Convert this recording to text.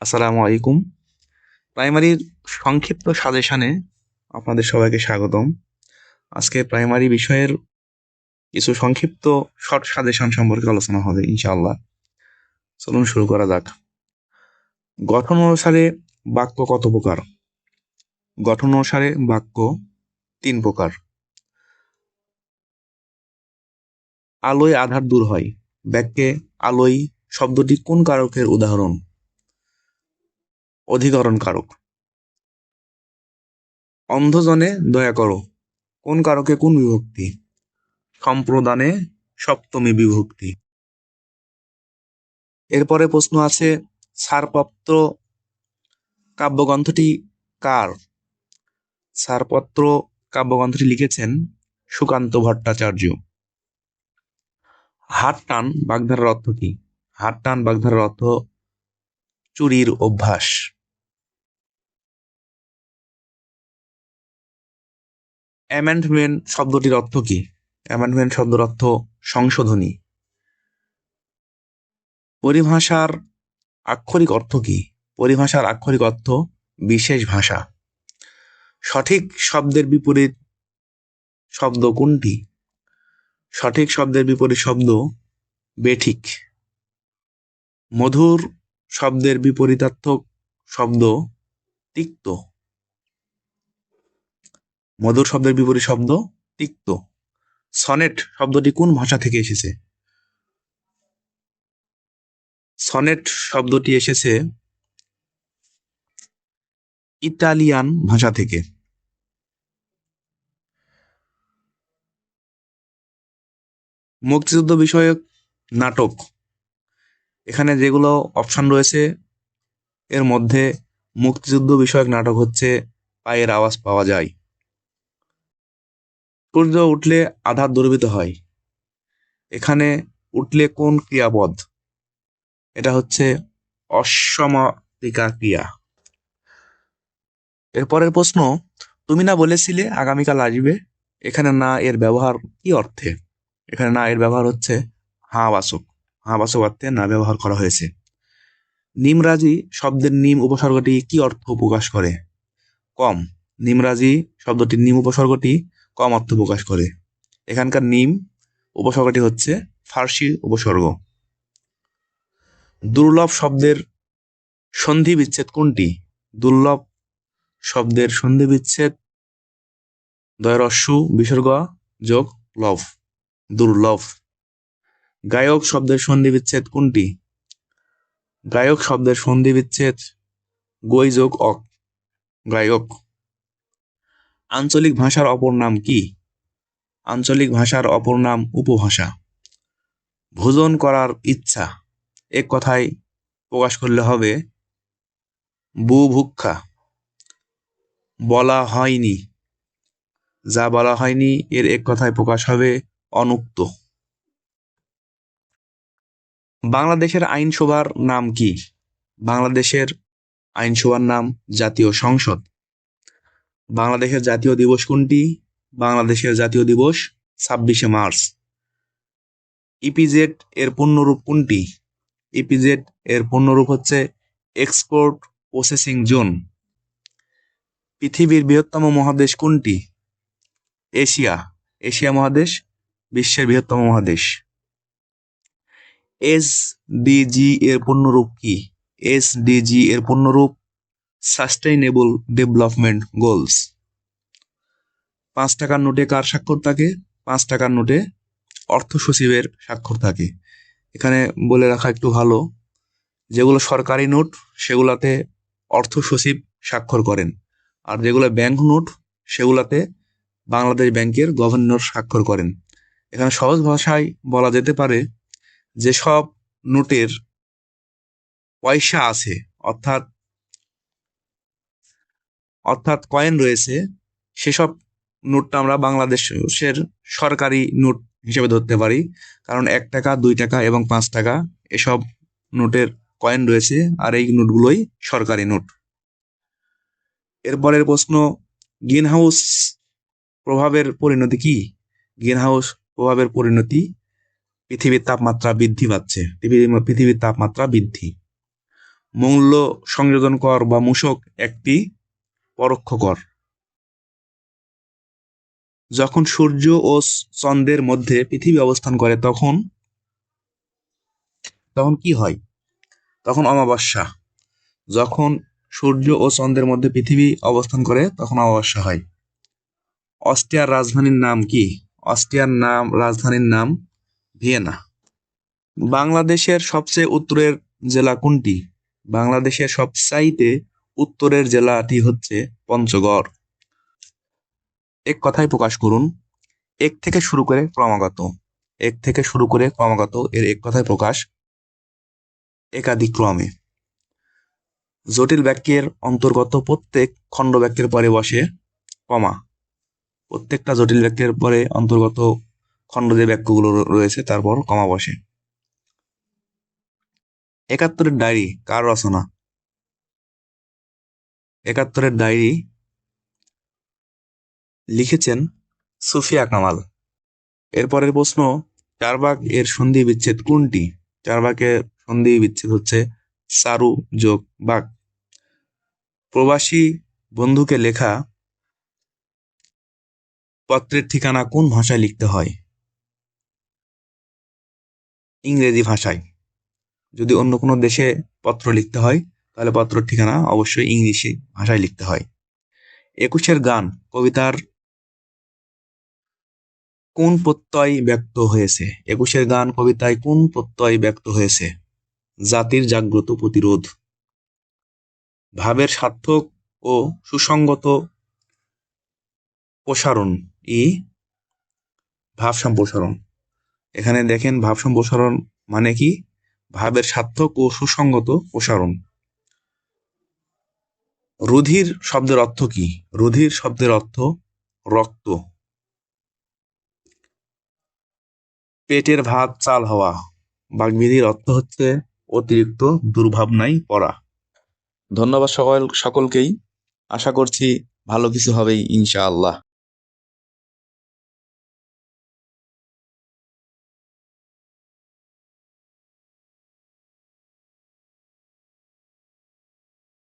আসসালামু আলাইকুম। প্রাইমারির সংক্ষিপ্ত সাজেশনে আপনাদের সবাইকে স্বাগতম। আজকে প্রাইমারি বিষয়ের কিছু সংক্ষিপ্ত শর্ট সাজেশন সম্পর্কে আলোচনা হবে, ইনশাআল্লাহ। চলুন শুরু করা যাক। গঠন অনুসারে বাক্য কত প্রকার? গঠন অনুসারে বাক্য তিন প্রকার। আলোয় আধার দূর হয়। বাক্যে আলোয় শব্দটি কোন কারকের উদাহরণ? অধিকরণ কারক অন্ধজনে দয়া করো, কোন কারকে কোন বিভক্তি? সম্প্রদানে সপ্তমী বিভক্তি। এরপরে প্রশ্ন আছে ছাড়পত্র কাব্যগ্রন্থটি কার? ছাড়পত্র কাব্যগ্রন্থটি লিখেছেন সুকান্ত ভট্টাচার্য। হাত টান বাগধারার অর্থ কি? হাত টান বাগধারার অর্থ চুরির অভ্যাস। অ্যামেন্ডমেন্ট শব্দটির অর্থ কি? অ্যামেন্ডমেন্ট শব্দের অর্থ সংশোধনী। পরিভাষার আক্ষরিক অর্থ কি? পরিভাষার আক্ষরিক অর্থ বিশেষ ভাষা। সঠিক শব্দের বিপরীত শব্দ কোনটি? সঠিক শব্দের বিপরীত শব্দ বেঠিক। মধুর শব্দের বিপরীতার্থক শব্দ তিক্ত। মধুর শব্দের বিপরীত শব্দ তিক্ত। সনেট শব্দটি কোন ভাষা থেকে এসেছে? সনেট শব্দটি এসেছে ইতালিয়ান ভাষা থেকে। মুক্তিযুদ্ধ বিষয়ক নাটক। এখানে যেগুলো অপশন রয়েছে, এর মধ্যে মুক্তিযুদ্ধ বিষয়ক নাটক হচ্ছে পায়ের আওয়াজ পাওয়া যায়। সূর্য উঠলে আধার দুর্বৃত হয়। এখানে উঠলে কোন ক্রিয়াপদ? এটা হচ্ছে অসমাপিকা ক্রিয়া এরপরের প্রশ্ন, তুমি না বলেছিলে আগামীকাল আসবে? এখানে না এর ব্যবহার কি অর্থে? এখানে না এর ব্যবহার হচ্ছে হাঁ বাসক হাঁ বাসক অর্থে না ব্যবহার করা হয়েছে। নিমরাজি শব্দের নিম উপসর্গটি কি অর্থ প্রকাশ করে? কম। নিমরাজি শব্দটির নিম উপসর্গটি কম অর্থ প্রকাশ করে। এখানকার নিম উপসর্গটি হচ্ছে ফার্সি উপসর্গ। দুর্লভ শব্দের সন্ধি বিচ্ছেদ কোনটি? দুর্লভ শব্দের সন্ধি বিচ্ছেদ দয়রস্যু বিসর্গ যোগ লভ। দুর্লভ। গায়ক শব্দের সন্ধি বিচ্ছেদ কোনটি? গায়ক শব্দের সন্ধি বিচ্ছেদ গই যোগ অক। গায়ক। আঞ্চলিক ভাষার অপর নাম কি? আঞ্চলিক ভাষার অপর নাম উপভাষা। ভোজন করার ইচ্ছা। এক কথায় প্রকাশ করলে হবে, বুভুক্ষা। বলা হয়নি। যা বলা হয়নি, এর এক কথায় প্রকাশ হবে, অনুক্ত। বাংলাদেশের আইনসভার নাম কি? বাংলাদেশের আইনসভার নাম জাতীয় সংসদ। বাংলাদেশের জাতীয় দিবস কোনটি? বাংলাদেশের জাতীয় দিবস ছাব্বিশে মার্চ। ইপিজেড এর পূর্ণরূপ কোনটি? ইপিজেড এর পূর্ণরূপ হচ্ছে এক্সপোর্ট প্রসেসিং জোন পৃথিবীর বৃহত্তম মহাদেশ কোনটি? এশিয়া। এশিয়া মহাদেশ, বিশ্বের বৃহত্তম মহাদেশ। এস ডিজি এর পূর্ণরূপ কি? এস ডিজি এর পূর্ণরূপ সাস্টেইনেবল ডেভেলপমেন্ট গোলস পাঁচ টাকার নোটে কার স্বাক্ষর থাকে? পাঁচ টাকার নোটে অর্থ সচিবের স্বাক্ষর থাকে। এখানে বলে রাখা একটু ভালো, যেগুলো সরকারি নোট, সেগুলাতে অর্থ সচিব স্বাক্ষর করেন। আর যেগুলো ব্যাংক নোট, সেগুলাতে বাংলাদেশ ব্যাংকের গভর্নর স্বাক্ষর করেন। এখানে সহজ ভাষায় বলা যেতে পারে যেসব নোটের পয়সা আছে, অর্থাৎ অর্থাৎ কয়েন রয়েছে, সেসব নোটটা আমরা বাংলাদেশের সরকারি নোট হিসেবে ধরতে পারি। কারণ এক টাকা, দুই টাকা এবং পাঁচ টাকা এসব নোটের কয়েন রয়েছে আর এই নোটগুলোই সরকারি নোট। এরপরের প্রশ্ন গ্রিন হাউস প্রভাবের পরিণতি কি? গ্রিন হাউস প্রভাবের পরিণতি, পৃথিবীর তাপমাত্রা বৃদ্ধি পাচ্ছে। পৃথিবীর তাপমাত্রা বৃদ্ধি। মূল্য সংযোজন কর বা মূসক একটি পরোক্ষ কর যখন সূর্য ও চন্দ্রের মধ্যে পৃথিবী অবস্থান করে, তখন তখন কি হয়? তখন অমাবস্যা। যখন সূর্য ও চন্দ্রের মধ্যে পৃথিবী অবস্থান করে, তখন অমাবস্যা হয়। অস্ট্রিয়ার রাজধানীর নাম কি? অস্ট্রিয়ার নাম, রাজধানীর নাম ভিয়েনা। বাংলাদেশের সবচেয়ে উত্তরের জেলা কোনটি? বাংলাদেশের সবচাইতে উত্তরের জেলাটি হচ্ছে পঞ্চগড়। এক কথায় প্রকাশ করুন, এক থেকে শুরু করে ক্রমাগত, এক থেকে শুরু করে ক্রমাগত এর এক কথায় প্রকাশ একাধিক ক্রমে জটিল বাক্যের অন্তর্গত প্রত্যেক খণ্ড বাক্যের পরে বসে কমা। প্রত্যেকটা জটিল বাক্যের পরে অন্তর্গত খণ্ড যে বাক্যগুলো রয়েছে তারপর কমা বসে। একাত্তরের ডায়েরি, কার রচনা? একাত্তরের ডায়েরি লিখেছেন সুফিয়া কামাল। এরপরের প্রশ্ন চারবাক এর সন্ধি বিচ্ছেদ কোনটি? চারবাকের সন্ধি বিচ্ছেদ হচ্ছে সারু যোগ বাক। প্রবাসী বন্ধুকে লেখা পত্রের ঠিকানা কোন ভাষায় লিখতে হয়? ইংরেজি ভাষায়। যদি অন্য কোনো দেশে পত্র লিখতে হয় তাহলে পত্রের ঠিকানা অবশ্যই ইংলিশে ভাষায় লিখতে হয়। একুশের গান, কবিতার কোন প্রত্যয় ব্যক্ত হয়েছে? একুশের গান, কবিতায় কোন প্রত্যয় ব্যক্ত হয়েছে? জাতির জাগ্রত প্রতিরোধ। ভাবের সার্থক ও সুসঙ্গত প্রসারণ ই ভাব সম্প্রসারণ। এখানে দেখেন ভাব সম্প্রসারণ মানে কি? ভাবের সার্থক ও সুসঙ্গত প্রসারণ। রুধির শব্দের অর্থ কি? রুধির শব্দের অর্থ রক্ত। পেটের ভাত, চাল হওয়া। বাগ্মীদির অর্থ হচ্ছে অতিরিক্ত দুর্ভাবনায় পড়া। ধন্যবাদ সকল সকলকেই। আশা করছি ভালো কিছু হবেই ইনশাআল্লাহ।